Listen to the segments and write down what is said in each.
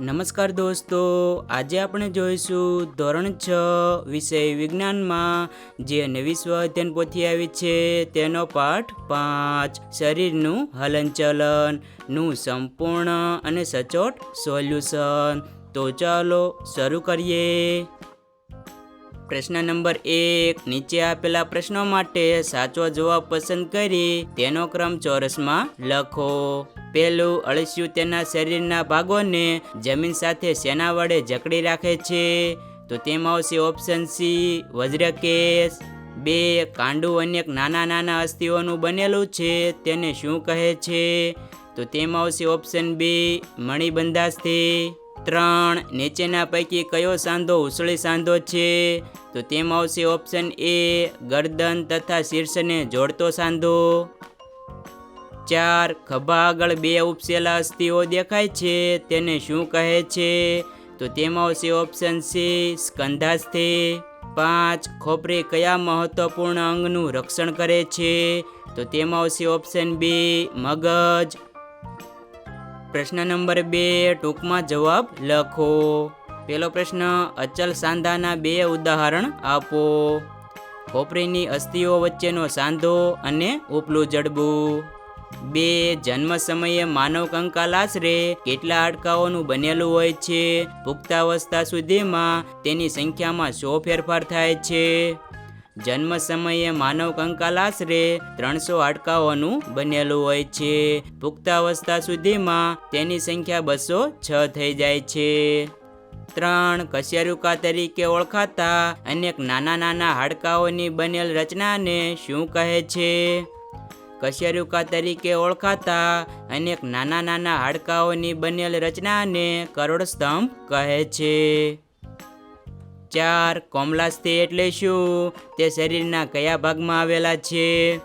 નમસ્કાર દોસ્તો, આજે આપણે જોઈશું ધોરણ છ વિષય વિજ્ઞાનમાં, જે નવી સ્વ અધ્યયન પોથી આવી છે, તેનો પાઠ પાંચ. શરીરનું હલનચલન, નું સંપૂર્ણ અને સચોટ સોલ્યુશન. તો ચાલો શરૂ કરીએ. પ્રશ્ન નંબર એક, નીચે આપેલા પ્રશ્નો માટે સાચો જવાબ પસંદ કરી તેનો ક્રમ ચોરસમાં લખો. પેલું, અળસિયું તેના શરીરના ભાગોને જમીન સાથે સેના વડે જકડી રાખે છે? તો તેમાં આવશે ઓપ્શન સી વજ્રકેશ. બે, કાંડું અનેક નાના નાના અસ્થિઓનું બનેલું છે, તેને શું કહે છે? તો તેમાં આવશે ઓપ્શન બી મણિબંધાસ્થિ. ત્રણ. નીચેના પૈકી કયો સાંધો ઉસળી સાંધો છે? તો તેમાં આવશે ઓપ્શન એ ગરદન તથા શીર્ષને જોડતો સાંધો. ચાર. ખભા આગળ બે ઉપસેલા અસ્થિઓ દેખાય છે, તેને શું કહે છે? તો તેમાં આવશે ઓપ્શન સી સ્કંધાસ્થિ. પાંચ. ખોપરી કયા મહત્વપૂર્ણ અંગનું રક્ષણ કરે છે? તો તેમાં આવશે ઓપ્શન બી મગજ. પ્રશ્ન નંબર બે, ટૂંકમાં જવાબ લખો. પેલો પ્રશ્ન, અચલ સાંધાના બે ઉદાહરણ આપો. ખોપરીની અસ્થિઓ વચ્ચેનો સાંધો અને ઉપલું જડબું. બે, જન્મ સમયે માનવ કંકાલ આશરે કેટલા હાડકાઓનું બનેલું હોય છે? પુખ્તાવસ્થા સુધીમાં તેની સંખ્યામાં સો ફેરફાર થાય છે. જન્મ સમયે માનવ કંકાલ આશરે ત્રણસો હાડકાઓનું બનેલું હોય છે. પુખ્તાવસ્થા સુધીમાં તેની સંખ્યા બસો છ થઈ જાય છે. ત્રણ કશ્યરુકા તરીકે ઓળખાતા અનેક નાના નાના હાડકાઓની બનેલ રચનાને શું કહે છે? કશ્યરુકા તરીકે ઓળખાતા અનેક નાના નાના હાડકાઓની બનેલ રચનાને કરોડસ્તંભ કહે છે. ચાર કોમલાસ્થિ એટલે શું? તે શરીરના કયા ભાગમાં આવેલા છે?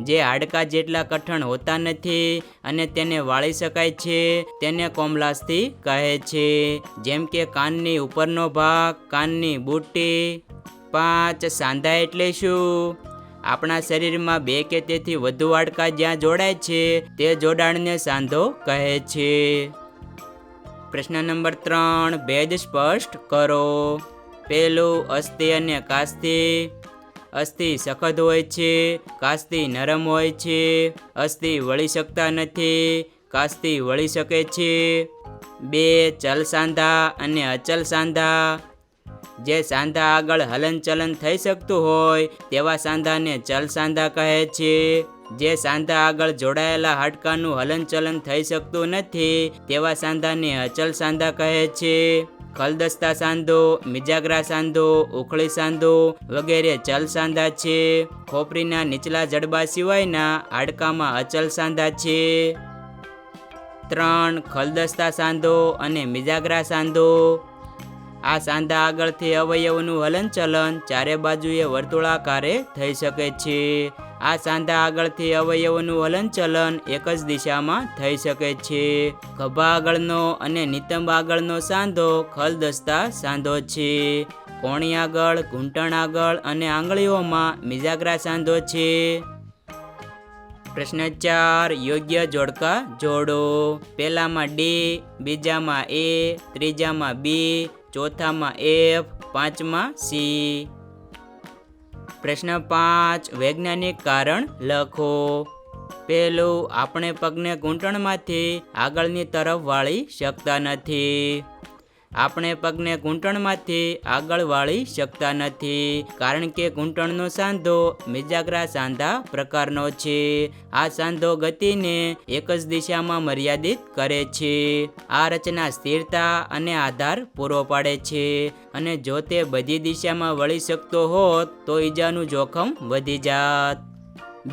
જે હાડકા જેટલા કઠણ હોતા નથી અને તેને વાળી શકાય છે, તેને કોમલાસ્થિ કહે છે. જેમ કે કાનની ઉપરનો ભાગ, કાનની બુટ્ટી. પાંચ, સાંધા એટલે શું? આપણા શરીરમાં બે કે તેથી વધુ હાડકા જ્યાં જોડાય છે, તે જોડાણને સાંધો કહે છે. પ્રશ્ન નંબર ત્રણ, ભેદ સ્પષ્ટ કરો. પેલું અસ્થિ અને કાસ્થિ અસ્થિ સખત હોય છે કાસ્થિ નરમ હોય છે, અસ્થિ વળી શકતા નથી કાસ્થિ વળી શકે છે. બે ચલ સાંધા અને અચલ સાંધા. જે સાંધા આગળ હલનચલન થઈ શકતું હોય, તેવા સાંધાને ચલ સાંધા કહે છે. જે સાંધા આગળ જોડાયેલા હાડકાનું હલનચલન થઈ શકતું નથી, તેવા સાંધાને અચલ સાંધા કહે છે. ખલદસ્તા સાંધો, મિજાગરા સાંધો, ઉખળી સાંધો વગેરે ચલ સાંધા છે. ખોપરીના નીચલા જડબા સિવાયના હાડકામાં અચલ સાંધા છે. ત્રણ, ખલદસ્તા સાંધો અને મિજાગરા સાંધો. આ સાંધા આગળથી અવયવનું હલનચલન ચારે બાજુએ વર્તુળાકારે થઈ શકે છે. આ સાંધા આગળથી અવયવનું હલનચલન એક જ દિશામાં થઈ શકે છે. ખભા આગળનો અને નિતંબ આગળનો સાંધો ખલદસ્તા સાંધો છે. કોણી આગળ, ઘૂંટણ આગળ અને આંગળીઓમાં મિજાગરા સાંધો છે. પ્રશ્ન ચાર, યોગ્ય જોડકા જોડો. પહેલામાં ડી, બીજામાં એ, ત્રીજામાં બી, ચોથામાં એફ, પાંચમાં સી. પ્રશ્ન પાંચ વૈજ્ઞાનિક કારણ લખો. પહેલું આપણે પગને ઘૂંટણમાંથી આગળની તરફ વાળી શકતા નથી. આપણે પગને ઘૂંટણમાંથી આગળ વાળી શકતા નથી. કારણ કે ઘૂંટણનો સાંધો મિજાગરા સાંધા પ્રકારનો છે. આ સાંધો ગતિને એક જ દિશામાં મર્યાદિત કરે છે. આ રચના સ્થિરતા અને આધાર પૂરો પાડે છે. અને જો તે બધી દિશામાં વળી શકતો હોત, તો ઈજાનું જોખમ વધી જાત.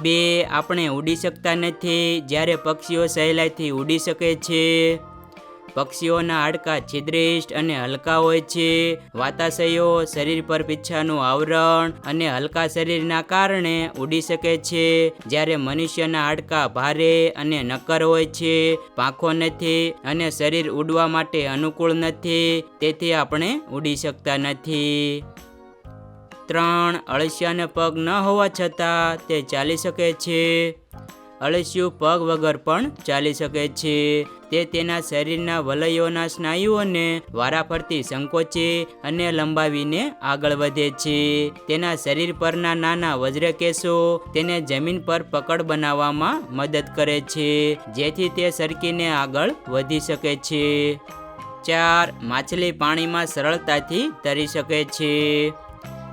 બે, આપણે ઉડી શકતા નથી જ્યારે પક્ષીઓ સહેલાઈથી ઉડી શકે છે. પક્ષીઓના હાડકા છિદ્રિષ્ટ અને હલકા હોય છે. વાતાશયો શરીર પર પીછાનું આવરણ અને હલકા શરીરના કારણે ઉડી શકે છે. જ્યારે મનુષ્યના હાડકા ભારે અને નક્કર હોય છે, પાંખો નથી અને શરીર ઉડવા માટે અનુકૂળ નથી, તેથી આપણે ઉડી શકતા નથી. ત્રણ, અળસિયાને પગ ન હોવા છતાં તે ચાલી શકે છે. અળસિયું પગ વગર પણ ચાલી શકે છે. તે તેના શરીરના વલયોના સ્નાયુઓને વારાફરતી સંકોચે અને લંબાવીને આગળ વધે છે. તેના શરીર પરના નાના વજ્રકેશો તેને જમીન પર પકડ બનાવવામાં મદદ કરે છે, જેથી તે સરકીને આગળ વધી શકે છે. ચાર, માછલી પાણીમાં સરળતાથી તરી શકે છે.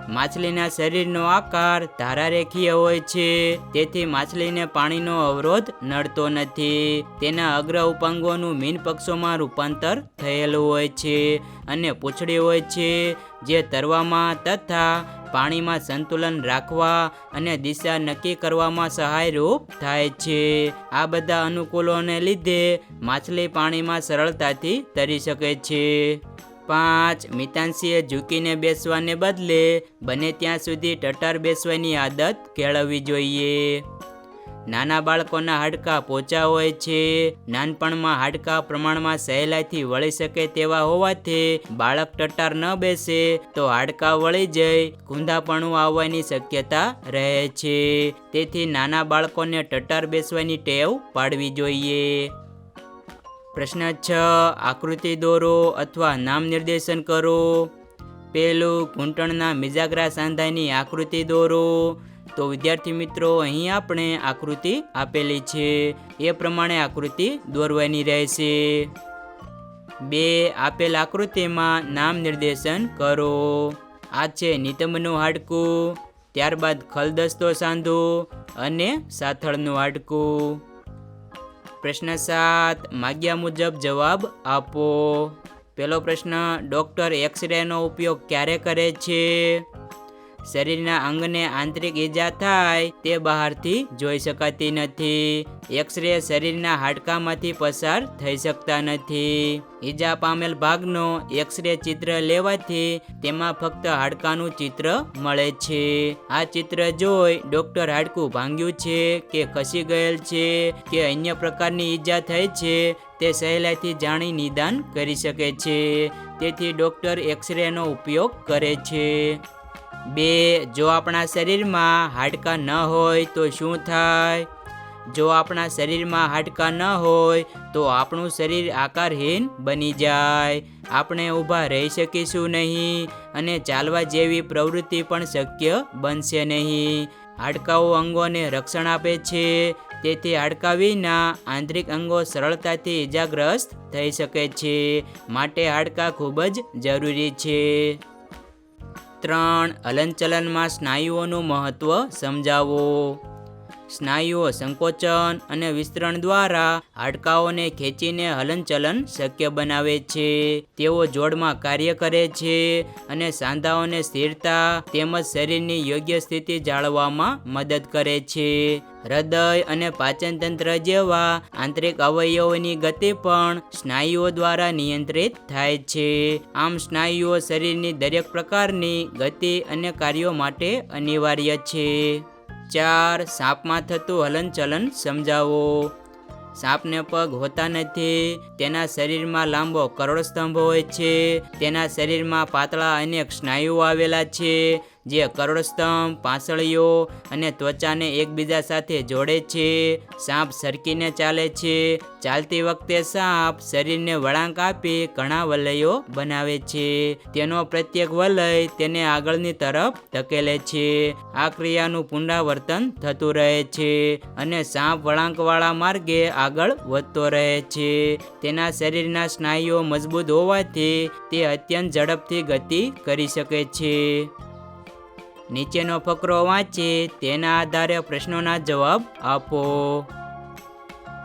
માછલીના શરીરનો આકાર ધારારેખીય હોય છે. તેથી માછલીને પાણીનો અવરોધ નડતો નથી. તેના અગ્ર ઉપાંગોનું મીન પક્ષોમાં રૂપાંતર થયેલું હોય છે અને પૂંછડી હોય છે, જે તરવામાં તથા પાણીમાં સંતુલન રાખવા અને દિશા નક્કી કરવામાં સહાયરૂપ થાય છે. આ બધા અનુકૂલોને લીધે માછલી પાણીમાં સરળતાથી તરી શકે છે. પાંચ. મિતાંશીએ ઝૂકીને બેસવાને બદલે બને ત્યાં સુધી ટટાર બેસવાની આદત કેળવવી જોઈએ. નાના બાળકોના હાડકાં પોચા હોય છે. નાનપણમાં હાડકાં પ્રમાણમાં સહેલાઈથી વળી શકે તેવા હોવાથી બાળક ટટાર ન બેસે તો હાડકાં વળી જઈ કુંધાપણું આવવાની શક્યતા રહે છે. તેથી નાના બાળકોને ટટાર બેસવાની ટેવ પાડવી જોઈએ. પ્રશ્ન છ, આકૃતિ દોરો અથવા નામ નિર્દેશન કરો. પેલું ઘૂંટણના મિજાગરા સાંધાની આકૃતિ દોરો. તો વિદ્યાર્થી મિત્રો, અહીં આપણે આકૃતિ આપેલી છે. એ પ્રમાણે આકૃતિ દોરવાની રહેશે. બે, આપેલ આકૃતિમાં નામ નિર્દેશન કરો. આ છે નિતંબનું હાડકું, ત્યારબાદ ખલદસ્તો સાંધો અને સાથળનું હાડકું. પ્રશ્ન સાત માગ્યા મુજબ જવાબ આપો. પહેલો પ્રશ્ન ડૉક્ટર એક્સરેનો ઉપયોગ ક્યારે કરે છે? શરીરના અંગને આંતરિક ઈજા થાય તે બહારથી જોઈ શકાતી નથી. એક્સરે શરીરના હાડકામાંથી પસાર થઈ શકતા નથી. ઈજા પામેલ ભાગનો એક્સરે ચિત્ર લેવાથી તેમાં ફક્ત હાડકાનું ચિત્ર મળે છે. આ ચિત્ર જોઈ ડોક્ટર હાડકું ભાંગ્યું છે કે ખસી ગયેલ છે કે અન્ય પ્રકારની ઈજા થઈ છે તે સહેલાઈથી જાણી નિદાન કરી શકે છે. તેથી ડોક્ટર એક્સરેનો ઉપયોગ કરે છે. બે, જો આપણા શરીરમાં હાડકાં ન હોય તો શું થાય? જો આપણા શરીરમાં હાડકાં ન હોય તો આપણું શરીર આકારહીન બની જાય. આપણે ઊભા રહી શકીશું નહીં અને ચાલવા જેવી પ્રવૃત્તિ પણ શક્ય બનશે નહીં. હાડકાઓ અંગોને રક્ષણ આપે છે. તેથી હાડકા વિના આંતરિક અંગો સરળતાથી ઇજાગ્રસ્ત થઈ શકે છે. માટે હાડકાં ખૂબ જ જરૂરી છે. ત્રણ હલનચલનમાં સ્નાયુઓનું મહત્ત્વ સમજાવો. સ્નાયુઓ સંકોચન અને વિસ્તરણ દ્વારા હાડકાઓને ખેંચીને હલનચલન શક્ય બનાવે છે. તેઓ જોડમાં કાર્ય કરે છે અને સાંધાઓને સ્થિરતા તેમજ શરીરની યોગ્ય સ્થિતિ જાળવવામાં મદદ કરે છે. હૃદય અને પાચનતંત્ર જેવા આંતરિક અવયવોની ગતિ પણ સ્નાયુઓ દ્વારા નિયંત્રિત થાય છે. આમ સ્નાયુઓ શરીરની દરેક પ્રકારની ગતિ અને કાર્યો માટે અનિવાર્ય છે. ચાર સાપમાં થતું હલનચલન સમજાવો. સાપને પગ હોતા નથી, તેના શરીરમાં લાંબો કરોડસ્તંભ હોય છે, તેના શરીરમાં પાતળા અનેક સ્નાયુઓ આવેલા છે જે કરોડસ્તંભ, પાંસળીઓ અને ત્વચાને એકબીજા સાથે જોડે છે. સાપ સરકીને ચાલે છે. ચાલતી વખતે સાપ શરીરને વળાંક આપી ઘણા વલયો બનાવે છે. તેનો પ્રત્યેક વલય તેને આગળની તરફ ધકેલે છે. આ ક્રિયાનું પુનરાવર્તન થતું રહે છે અને સાપ વળાંકવાળા માર્ગે આગળ વધતો રહે છે. તેના શરીરના સ્નાયુઓ મજબૂત હોવાથી તે અત્યંત ઝડપથી ગતિ કરી શકે છે. નીચેનો ફકરો વાંચે, તેના આધારે પ્રશ્નોના જવાબ આપો.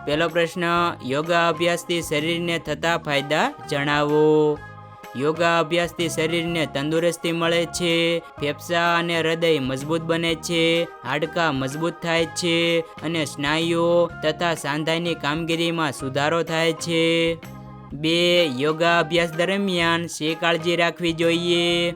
પહેલો પ્રશ્ન યોગા અભ્યાસથી શરીરને થતા ફાયદા જણાવો. યોગા અભ્યાસથી શરીરને તંદુરસ્તી મળે છે, ફેફસા અને હૃદય મજબૂત બને છે, હાડકાં મજબૂત થાય છે અને સ્નાયુઓ તથા સાંધાની કામગીરીમાં સુધારો થાય છે. બે યોગા અભ્યાસ દરમિયાન શી કાળજી રાખવી જોઈએ.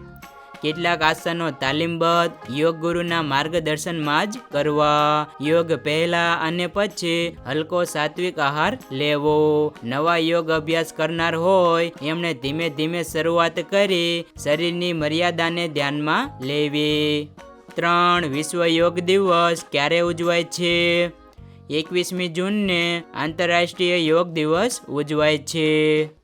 કેટલાક આસનો તાલીમબદ્ધ યોગ ગુરુના માર્ગદર્શનમાં જ કરવા. યોગ પહેલા અને પછી હલકો સાત્વિક આહાર લેવો. નવા યોગ અભ્યાસ કરનાર હોય, એમણે ધીમે ધીમે શરૂઆત કરી શરીરની મર્યાદાને ધ્યાનમાં લેવી. ત્રણ વિશ્વ યોગ દિવસ ક્યારે ઉજવાય છે? એકવીસમી જૂનને આંતરરાષ્ટ્રીય યોગ દિવસ ઉજવાય છે.